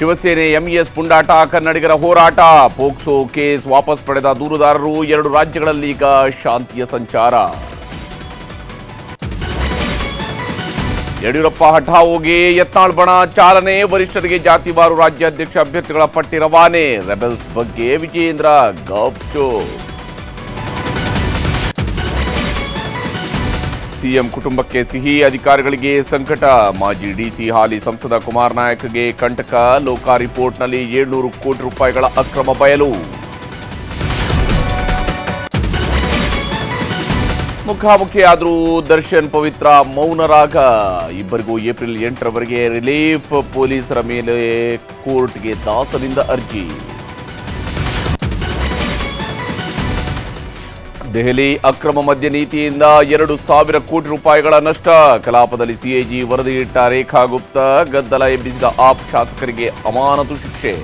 Shiv Sena MES ಪುಂಡಾಟ, ಕನ್ನಡಿಗರ ಹೋರಾಟ POCSO case ವಾಪಸ್ ಪಡೆದ ದೂರುದಾರರು ಎರಡು ರಾಜ್ಯಗಳಲ್ಲಿ ಈಗ ಶಾಂತಿಯ ಸಂಚಾರ. ಯಡಿಯೂರಪ್ಪ ಹಠಾವೋಗೆ ಯತ್ನಾಳ್ಬಣ ಚಾಲನೆ, ವರಿಷ್ಠರಿಗೆ ಜಾತಿವಾರು ರಾಜ್ಯಾಧ್ಯಕ್ಷ ಅಭ್ಯರ್ಥಿಗಳ ಪಟ್ಟಿ ರವಾನೆ. ರೆಬೆಲ್ಸ್ ಬಗ್ಗೆ ವಿಜೇಂದ್ರ ಗಪ್ಚೋ. ಸಿಎಂ ಕುಟುಂಬಕ್ಕೆ ಸಿಹಿ ಅಧಿಕಾರಿಗಳಿಗೆ ಸಂಕಟ. ಮಾಜಿ ಡಿಸಿ ಹಾಲಿ ಸಂಸದ ಕುಮಾರ್ ನಾಯಕ್ಗೆ ಕಂಟಕ ಲೋಕಾ ರಿಪೋರ್ಟ್ನಲ್ಲಿ ಏಳ್ನೂರು ಕೋಟಿ ರೂಪಾಯಿಗಳ ಅಕ್ರಮ ಬಯಲು. ಮುಖಾಮುಖಿಯಾದರೂ ದರ್ಶನ್ ಪವಿತ್ರ ಮೌನರಾಗ. ಇಬ್ಬರಿಗೂ ಏಪ್ರಿಲ್ ಎಂಟರವರೆಗೆ ರಿಲೀಫ್ ಪೊಲೀಸರ ಮೇಲೆ ಕೋರ್ಟ್ಗೆ ದಾಸದಿಂದ ಅರ್ಜಿ. ದೆಹಲಿ ಅಕ್ರಮ ಮದ್ಯ ನೀತಿಯಿಂದ ಎರಡು ಸಾವಿರ ಕೋಟಿ ರೂಪಾಯಿಗಳ ನಷ್ಟ. ಕಲಾಪದಲ್ಲಿ ಸಿಎಜಿ ವರದಿ ಇಟ್ಟ ರೇಖಾ ಗುಪ್ತಾ ಗದ್ದಲ ಎಬ್ಬಿಸಿದ ಆಪ್ ಶಾಸಕರಿಗೆ ಅಮಾನತು ಶಿಕ್ಷೆ.